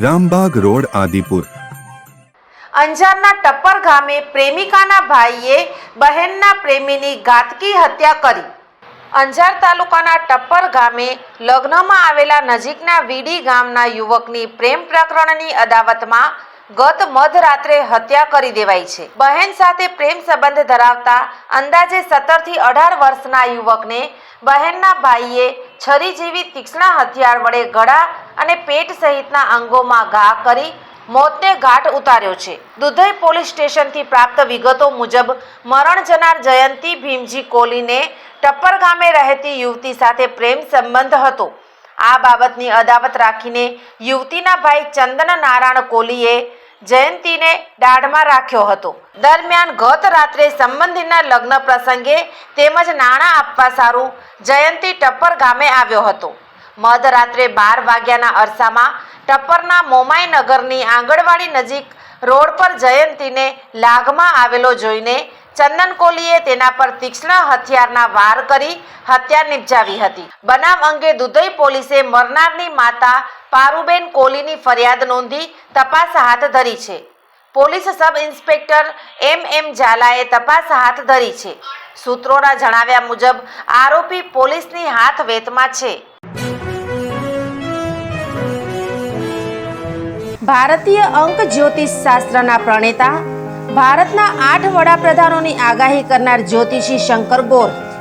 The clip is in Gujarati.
Rambagh road, Adipur. અંજારના ટપ્પર ગામે પ્રેમિકાના ભાઈએ બહેનના પ્રેમીની ઘાતકી હત્યા કરી. અંજાર તાલુકાના ટપ્પર ગામે લગ્નમાં આવેલા નજીકના વીડી ગામના યુવકની પ્રેમ પ્રકરણની અદાવતમાં ગત મધરાત્રે હત્યા કરી દેવાઈ છે. બહેન સાથે પ્રેમ સંબંધ ધરાવતા અંદાજે સત્તરથી અઢાર વર્ષના યુવકને બહેનના ભાઈએ છરી જેવી તીક્ષ્ણ હથિયાર વડે ગળા અને પેટ સહિતના અંગોમાં ઘા કરી મોતને ઘાટ ઉતાર્યો છે. દુધઈ પોલીસ સ્ટેશનથી પ્રાપ્ત વિગતો મુજબ મરણ જનાર જયંતી ભીમજી કોલીને ટપ્પર ગામે રહેતી યુવતી સાથે પ્રેમ સંબંધ હતો. આ બાબતની અદાવત રાખીને યુવતીના ભાઈ ચંદન નારાયણ કોલીએ જયંતીને દાઢમાં રાખ્યો હતો. દરમિયાન ગત રાત્રે સંબંધીના લગ્ન પ્રસંગે તેમજ નાણાં આપવા સારું જયંતી ટપ્પર ગામે આવ્યો હતો. મધરાત્રે બાર વાગ્યાના અરસામાં ટપ્પરના મોમાઈ નગરની આંગણવાડી નજીક રોડ પર જયંતીને લાગમાં આવેલો જોઈને ચંદન કોલીએ તેના પર તીક્ષ્ણ હથિયારના વાર કરી હત્યા નિપજાવી હતી. બનાવ અંગે દુધઈ પોલીસે મરનારની માતા પારુબેન કોલીની ફરિયાદ નોંધી તપાસ હાથ ધરી છે. પોલીસ સબ ઇન્સ્પેક્ટર એમ એમ ઝાલાએ તપાસ હાથ ધરી છે. સૂત્રોના જણાવ્યા મુજબ, આરોપી પોલીસની હાથ વેતમાં છે. ભારતીય અંક જ્યોતિષ શાસ્ત્રના પ્રણેતા, ભારતના આઠ વડાપ્રધાનોની આગાહી કરનાર જ્યોતિષી શંકર ગોર